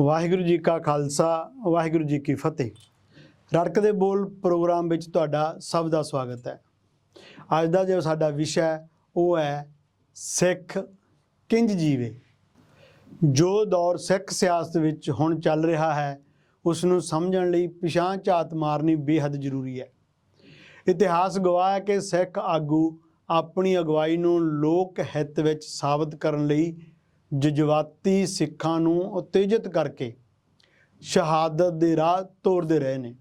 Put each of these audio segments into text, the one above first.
ਵਾਹਿਗੁਰੂ ਜੀ ਕਾ ਖਾਲਸਾ, ਵਾਹਿਗੁਰੂ ਜੀ ਕੀ ਫਤਿਹ। ਰੜਕ ਦੇ ਬੋਲ ਪ੍ਰੋਗਰਾਮ ਵਿੱਚ ਤੁਹਾਡਾ ਸਭ ਦਾ ਸਵਾਗਤ ਹੈ। ਅੱਜ ਦਾ ਜੋ ਸਾਡਾ ਵਿਸ਼ਾ ਹੈ, ਉਹ ਹੈ ਸਿੱਖ ਕਿੰਜ ਜੀਵੇ। ਜੋ ਦੌਰ ਸਿੱਖ ਸਿਆਸਤ ਵਿੱਚ ਹੁਣ ਚੱਲ ਰਿਹਾ ਹੈ ਉਸ ਨੂੰ ਸਮਝਣ ਲਈ ਪਿਛਾਂ ਝਾਤ ਮਾਰਨੀ ਬੇਹੱਦ ਜ਼ਰੂਰੀ ਹੈ। ਇਤਿਹਾਸ ਗਵਾਹ ਹੈ ਕਿ ਸਿੱਖ ਆਗੂ ਆਪਣੀ ਅਗਵਾਈ ਨੂੰ ਲੋਕ ਹਿੱਤ ਵਿੱਚ ਸਾਬਤ ਕਰਨ ਲਈ ਜਜ਼ਬਾਤੀ ਸਿੱਖਾਂ ਨੂੰ ਉਤੇਜਿਤ ਕਰਕੇ ਸ਼ਹਾਦਤ ਦੇ ਰਾਹ ਤੋਰਦੇ ਰਹੇ ਨੇ।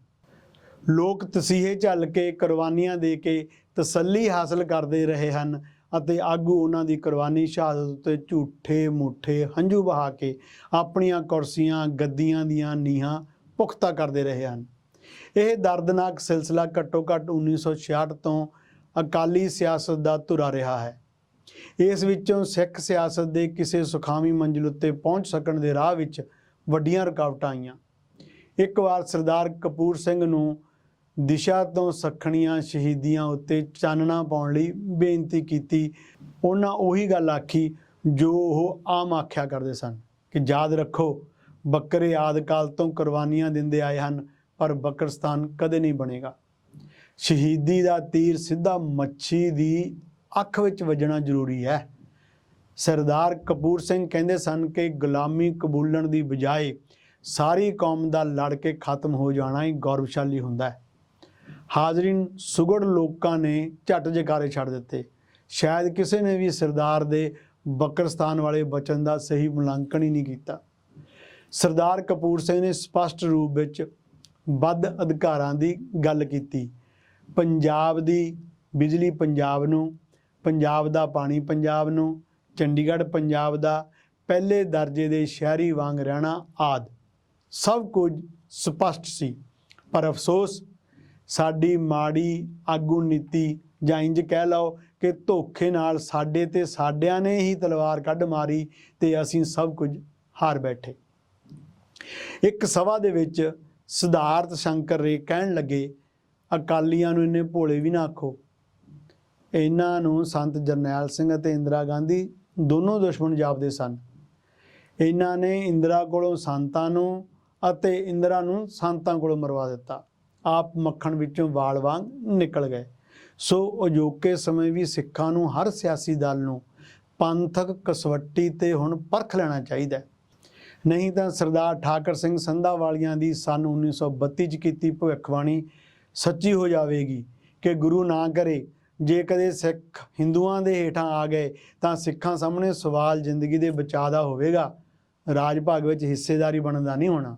ਲੋਕ ਤਸੀਹੇ ਝੱਲ ਕੇ ਕੁਰਬਾਨੀਆਂ ਦੇ ਕੇ ਤਸੱਲੀ ਹਾਸਲ ਕਰਦੇ ਰਹੇ ਹਨ ਅਤੇ ਆਗੂ ਉਹਨਾਂ ਦੀ ਕੁਰਬਾਨੀ ਸ਼ਹਾਦਤ ਉੱਤੇ ਝੂਠੇ ਮੂਠੇ ਹੰਝੂ ਬਹਾ ਕੇ ਆਪਣੀਆਂ ਕੁਰਸੀਆਂ, ਗੱਦੀਆਂ ਦੀਆਂ ਨੀਹਾਂ ਪੁਖਤਾ ਕਰਦੇ ਰਹੇ ਹਨ। ਇਹ ਦਰਦਨਾਕ ਸਿਲਸਿਲਾ ਘੱਟੋ ਘੱਟ 1966 ਤੋਂ ਅਕਾਲੀ ਸਿਆਸਤ ਦਾ ਧੁਰਾ ਰਿਹਾ ਹੈ। ਇਸ ਵਿੱਚੋਂ ਸਿੱਖ ਸਿਆਸਤ ਦੇ ਕਿਸੇ ਸੁਖਾਵੀਂ ਮੰਜ਼ਿਲ ਉੱਤੇ ਪਹੁੰਚ ਸਕਣ ਦੇ ਰਾਹ ਵਿੱਚ ਵੱਡੀਆਂ ਰੁਕਾਵਟਾਂ ਆਈਆਂ। ਇੱਕ ਵਾਰ ਸਰਦਾਰ ਕਪੂਰ ਸਿੰਘ ਨੂੰ ਦਿਸ਼ਾ ਤੋਂ ਸਖਣੀਆਂ ਸ਼ਹੀਦੀਆਂ ਉੱਤੇ ਚਾਨਣਾ ਪਾਉਣ ਲਈ ਬੇਨਤੀ ਕੀਤੀ, ਉਹਨਾਂ ਉਹੀ ਗੱਲ ਆਖੀ ਜੋ ਉਹ ਆਮ ਆਖਿਆ ਕਰਦੇ ਸਨ ਕਿ ਯਾਦ ਰੱਖੋ, ਬੱਕਰੇ ਆਦਿ ਕਾਲ ਤੋਂ ਕੁਰਬਾਨੀਆਂ ਦਿੰਦੇ ਆਏ ਹਨ, ਪਰ ਬਕਰਸਤਾਨ ਕਦੇ ਨਹੀਂ ਬਣੇਗਾ। ਸ਼ਹੀਦੀ ਦਾ ਤੀਰ ਸਿੱਧਾ ਮੱਛੀ ਦੀ ਅੱਖ ਵਿੱਚ ਵੱਜਣਾ ਜ਼ਰੂਰੀ ਹੈ। ਸਰਦਾਰ ਕਪੂਰ ਸਿੰਘ ਕਹਿੰਦੇ ਸਨ ਕਿ ਗੁਲਾਮੀ ਕਬੂਲਣ ਦੀ ਬਜਾਏ ਸਾਰੀ ਕੌਮ ਦਾ ਲੜ ਕੇ ਖਤਮ ਹੋ ਜਾਣਾ ਹੀ ਗੌਰਵਸ਼ਾਲੀ ਹੁੰਦਾ ਹੈ। ਹਾਜ਼ਰੀਨ ਸੁਗੜ ਲੋਕਾਂ ਨੇ ਝਟ ਜਕਾਰੇ ਛੱਡ ਦਿੱਤੇ। ਸ਼ਾਇਦ ਕਿਸੇ ਨੇ ਵੀ ਸਰਦਾਰ ਦੇ ਬਕਰਸਤਾਨ ਵਾਲੇ ਬਚਨ ਦਾ ਸਹੀ ਮੁਲਾਂਕਣ ਹੀ ਨਹੀਂ ਕੀਤਾ। ਸਰਦਾਰ ਕਪੂਰ ਸਿੰਘ ਨੇ ਸਪਸ਼ਟ ਰੂਪ ਵਿੱਚ ਵੱਧ ਅਧਿਕਾਰਾਂ ਦੀ ਗੱਲ ਕੀਤੀ। ਪੰਜਾਬ ਦੀ ਬਿਜਲੀ ਪੰਜਾਬ ਨੂੰ ਪੰਜਾਬ ਦਾ ਪਾਣੀ ਪੰਜਾਬ ਨੂੰ, ਚੰਡੀਗੜ੍ਹ ਪੰਜਾਬ ਦਾ, ਪਹਿਲੇ ਦਰਜੇ ਦੇ ਸ਼ਹਿਰੀ ਵਾਂਗ ਰਹਿਣਾ ਆਦ। ਸਭ ਕੁਝ ਸਪਸ਼ਟ ਸੀ, ਪਰ ਅਫਸੋਸ, ਸਾਡੀ ਮਾੜੀ ਆਗੂ ਨੀਤੀ ਜਾਂ ਇੰਜ ਕਹਿ ਲਓ ਕਿ ਧੋਖੇ ਨਾਲ ਸਾਡੇ ਤੇ ਸਾਡਿਆਂ ਨੇ ਹੀ ਤਲਵਾਰ ਕੱਢ ਮਾਰੀ ਤੇ ਅਸੀਂ ਸਭ ਕੁਝ ਹਾਰ ਬੈਠੇ। ਇੱਕ ਸਭਾ ਦੇ ਵਿੱਚ ਸਿਧਾਰਥ ਸ਼ੰਕਰ ਰੇ ਕਹਿਣ ਲੱਗੇ, ਅਕਾਲੀਆਂ ਨੂੰ ਇੰਨੇ ਭੋਲੇ ਵੀ ਨਾ ਆਖੋ। ਇਹਨਾਂ ਨੂੰ ਸੰਤ ਜਰਨੈਲ ਸਿੰਘ ਅਤੇ ਇੰਦਰਾ ਗਾਂਧੀ ਦੋਨੋਂ ਦੁਸ਼ਮਣ ਜਾਪਦੇ ਸਨ। ਇਹਨਾਂ ਨੇ ਇੰਦਰਾ ਕੋਲੋਂ ਸੰਤਾਂ ਨੂੰ ਅਤੇ ਇੰਦਰਾ ਨੂੰ ਸੰਤਾਂ ਕੋਲੋਂ ਮਰਵਾ ਦਿੱਤਾ। ਆਪ ਮੱਖਣ ਵਿੱਚੋਂ ਵਾਲ ਵਾਂਗ ਨਿਕਲ ਗਏ। ਸੋ ਅਜੋਕੇ ਸਮੇਂ ਵੀ ਸਿੱਖਾਂ ਨੂੰ ਹਰ ਸਿਆਸੀ ਦਲ ਨੂੰ ਪੰਥਕ ਕਸਵੱਟੀ ਤੇ ਹੁਣ ਪਰਖ ਲੈਣਾ ਚਾਹੀਦਾ ਨਹੀਂ ਤਾਂ ਸਰਦਾਰ ਠਾਕਰ ਸਿੰਘ ਸੰਧਾ ਵਾਲੀਆਂ ਦੀ ਸਨ 1932 ਚ ਕੀਤੀ ਭਵਿੱਖਬਾਣੀ ਸੱਚੀ ਹੋ ਜਾਵੇਗੀ ਕਿ ਗੁਰੂ ਨਾ ਕਰੇ ਜੇ ਕਦੇ ਸਿੱਖ ਹਿੰਦੂਆਂ ਦੇ ਹੇਠਾਂ ਆ ਗਏ, ਤਾਂ ਸਿੱਖਾਂ ਸਾਹਮਣੇ ਸਵਾਲ ਜ਼ਿੰਦਗੀ ਦੇ ਬਚਾਅ ਦਾ ਹੋਵੇਗਾ। ਰਾਜ ਭਾਗ ਵਿੱਚ ਹਿੱਸੇਦਾਰੀ ਬਣਨ ਦਾ ਨਹੀਂ ਹੋਣਾ।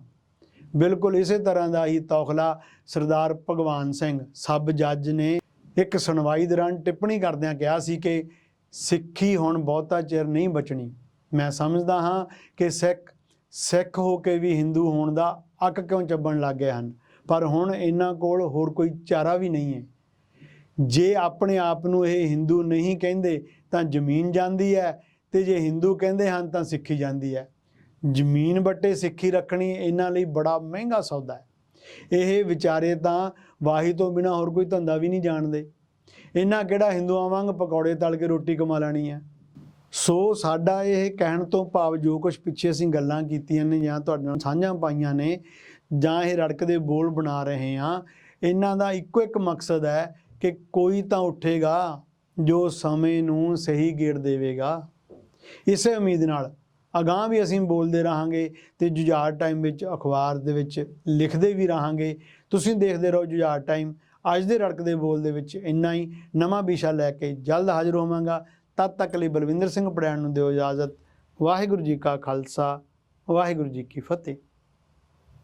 ਬਿਲਕੁਲ ਇਸੇ ਤਰ੍ਹਾਂ ਦਾ ਹੀ ਤੌਖਲਾ ਸਰਦਾਰ ਭਗਵਾਨ ਸਿੰਘ ਸਬ ਜੱਜ ਨੇ ਇੱਕ ਸੁਣਵਾਈ ਦੌਰਾਨ ਟਿੱਪਣੀ ਕਰਦਿਆਂ ਕਿਹਾ ਸੀ ਕਿ ਸਿੱਖੀ ਹੁਣ ਬਹੁਤਾ ਚਿਰ ਨਹੀਂ ਬਚਣੀ। ਮੈਂ ਸਮਝਦਾ ਹਾਂ ਕਿ ਸਿੱਖ ਸਿੱਖ ਹੋ ਕੇ ਵੀ ਹਿੰਦੂ ਹੋਣ ਦਾ ਅੱਕ ਕਿਉਂ ਚੱਬਣ ਲੱਗ ਗਏ ਹਨ, ਪਰ ਹੁਣ ਇਹਨਾਂ ਕੋਲ ਹੋਰ ਕੋਈ ਚਾਰਾ ਵੀ ਨਹੀਂ ਹੈ। ਜੇ ਆਪਣੇ ਆਪ ਨੂੰ ਇਹ ਹਿੰਦੂ ਨਹੀਂ ਕਹਿੰਦੇ, ਤਾਂ ਜ਼ਮੀਨ ਜਾਂਦੀ ਹੈ, ਤੇ ਜੇ ਹਿੰਦੂ ਕਹਿੰਦੇ ਹਨ, ਤਾਂ ਸਿੱਖੀ ਜਾਂਦੀ ਹੈ। ਜ਼ਮੀਨ ਬੱਟੇ ਸਿੱਖੀ ਰੱਖਣੀ ਇਹਨਾਂ ਲਈ ਬੜਾ ਮਹਿੰਗਾ ਸੌਦਾ ਹੈ। ਇਹ ਵਿਚਾਰੇ ਤਾਂ ਵਾਹੀ ਤੋਂ ਬਿਨਾ ਹੋਰ ਕੋਈ ਧੰਦਾ ਵੀ ਨਹੀਂ ਜਾਣਦੇ। ਇਹਨਾਂ ਕਿਹੜਾ ਹਿੰਦੂਆਂ ਵਾਂਗ ਪਕੌੜੇ ਤਲ ਕੇ ਰੋਟੀ ਕਮਾ ਲੈਣੀ ਹੈ? ਸੋ ਸਾਡਾ ਇਹ ਕਹਿਣ ਤੋਂ ਭਾਵ ਜੋ ਕੁਝ ਪਿੱਛੇ ਅਸੀਂ ਗੱਲਾਂ ਕੀਤੀਆਂ ਨੇ ਜਾਂ ਤੁਹਾਡੇ ਨਾਲ ਸਾਂਝਾਂ ਪਾਈਆਂ ਨੇ ਜਾਂ ਇਹ ਰੜਕਦੇ ਬੋਲ ਬਣਾ ਰਹੇ ਹਾਂ, ਇਹਨਾਂ ਦਾ ਇੱਕੋ ਇੱਕ ਮਕਸਦ ਹੈ ਕਿ ਕੋਈ ਤਾਂ ਉੱਠੇਗਾ ਜੋ ਸਮੇਂ ਨੂੰ ਸਹੀ ਗੇੜ ਦੇਵੇਗਾ। ਇਸੇ ਉਮੀਦ ਨਾਲ ਅਗਾਹ ਵੀ ਅਸੀਂ ਬੋਲਦੇ ਰਹਾਂਗੇ ਤੇ ਜੁਝਾਰ ਟਾਈਮ ਵਿੱਚ, ਅਖਬਾਰ ਦੇ ਵਿੱਚ ਲਿਖਦੇ ਵੀ ਰਹਾਂਗੇ। ਤੁਸੀਂ ਦੇਖਦੇ ਰਹੋ ਜੁਝਾਰ ਟਾਈਮ। ਅੱਜ ਦੇ ਰੜਕਦੇ ਬੋਲ ਦੇ ਵਿੱਚ ਇੰਨਾ ਹੀ। ਨਵਾਂ ਵਿਸ਼ਾ ਲੈ ਕੇ ਜਲਦ ਹਾਜ਼ਰ ਹੋਵਾਂਗਾ। ਤਦ ਤੱਕ ਲਈ ਬਲਵਿੰਦਰ ਸਿੰਘ ਪੜਿਆਣ ਨੂੰ ਦਿਓ ਇਜਾਜ਼ਤ। ਵਾਹਿਗੁਰੂ ਜੀ ਕਾ ਖਾਲਸਾ, ਵਾਹਿਗੁਰੂ ਜੀ ਕੀ ਫਤਿਹ।